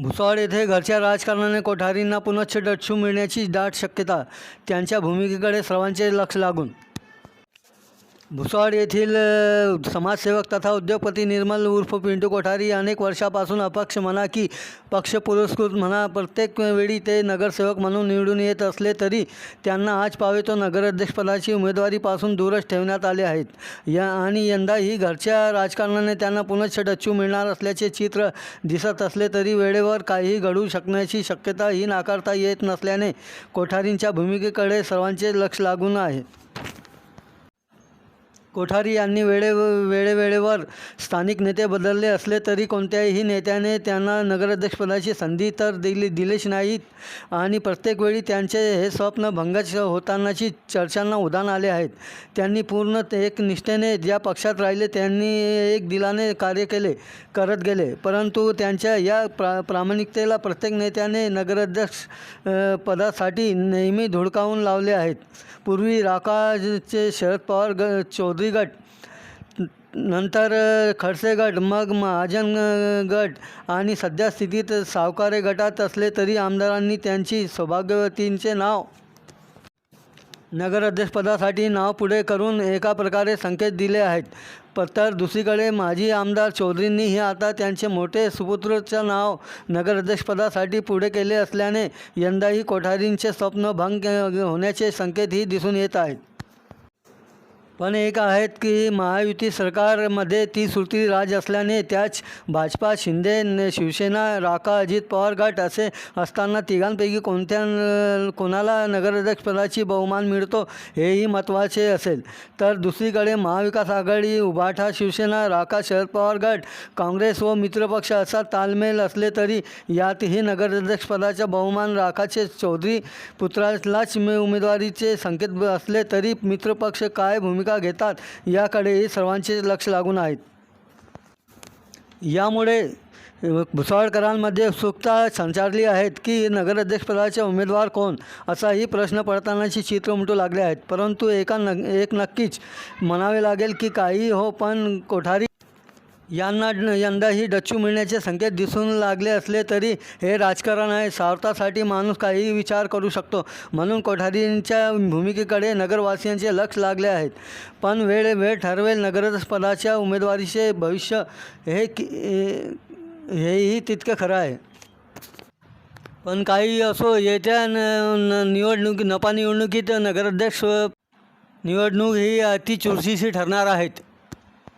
भुसावळ येथे घरच्या राजकारणाने कोठारींना पुनश्च डच्चू मिळण्याची दाट शक्यता त्यांच्या भूमिकेकडे सर्वांचे लक्ष लागून भुसावळ येथील समाजसेवक तथा उद्योगपती निर्मल उर्फ पिंटू कोठारी अनेक वर्षापासून अपक्ष म्हणा की पक्ष पुरस्कृत म्हणा प्रत्येक वेळी ते नगरसेवक म्हणून निवडून येत असले तरी त्यांना आज पावे तो नगराध्यक्षपदाची उमेदवारीपासून दूरच ठेवण्यात आले आहेत. या आणि यंदाही घरच्या राजकारणाने त्यांना पुनश्च डच्चू मिळणार असल्याचे चित्र दिसत असले तरी वेळेवर काहीही घडू शकण्याची शक्यता ही नाकारता येत नसल्याने कोठारींच्या भूमिकेकडे सर्वांचे लक्ष लागून आहे. कोठारी यांनी वेळे वेळेवेळेवर स्थानिक नेते बदलले असले तरी कोणत्याही नेत्याने त्यांना नगराध्यक्षपदाची संधी तर दिली दिलीच नाहीत. आणि प्रत्येक वेळी त्यांचे हे स्वप्न भंगच होतानाची चर्चांना उधाण आले आहेत. त्यांनी पूर्ण ते एक निष्ठेने ज्या पक्षात राहिले त्यांनी एक दिलाने कार्य केले करत गेले. परंतु त्यांच्या या प्रा प्रामाणिकतेला प्रत्येक नेत्याने नगराध्यक्ष पदासाठी नेहमी धुडकावून लावले आहेत. पूर्वी राकाजचे शरद पवार ग चौधरी गट नंतर अ, खडसे गट मग महाजन गट आणि सध्या स्थितीत सावकारे गटात असले तरी आमदारांनी त्यांची सौभाग्यवतींचे नाव नगराध्यक्षपदासाठी नाव पुढे करून एका प्रकारे संकेत दिले आहेत. प तर दुसरीकडे माजी आमदार चौधरींनीही आता त्यांचे मोठे सुपुत्रचं नाव नगराध्यक्षपदासाठी पुढे केले असल्याने यंदाही कोठारींचे स्वप्न भंग होण्याचे संकेतही दिसून येत आहेत. पण एक आहेत की महायुती सरकारमध्ये ती सुरती राज असल्याने त्याच भाजपा शिंदे शिवसेना राका अजित पवार गट असे असताना तिघांपैकी कोणत्या कोणाला नगराध्यक्षपदाची बहुमान मिळतो हेही महत्त्वाचे असेल. तर दुसरीकडे महाविकास आघाडी उभाठा शिवसेना राका शरद पवार गट काँग्रेस व मित्रपक्ष असा तालमेल असले तरी यातही नगराध्यक्षपदाचा बहुमान राखाचे चौधरी पुत्रालाच उमेदवारीचे संकेत असले तरी मित्रपक्ष काय भूमिका घेतात याकडेही सर्वांचे लक्ष लागून आहेत. यामुळे भुसावळकरांमध्ये उत्सुकता संचारली आहेत की नगराध्यक्षपदाचे उमेदवार कोण असाही प्रश्न पडतानाची चित्र उमटू लागले आहेत. परंतु एका न एक नक्कीच म्हणावे लागेल की काही हो पण कोठारी यांना यंदाही डच्चू मिळण्याचे संकेत दिसून लागले असले तरी हे राजकारण आहे. स्वार्थासाठी माणूस काहीही विचार करू शकतो. म्हणून कोठारींच्या भूमिकेकडे नगरवासियांचे लक्ष लागले आहेत. पण वेळ वेळ ठरवेल नगरपदाच्या उमेदवारीचे भविष्य हे की हेही तितकं खरं आहे. पण काही असो येत्या न निवडणुकी नपा निवडणुकीत नगराध्यक्ष निवडणूक ही अति चुरशीशी ठरणार आहेत.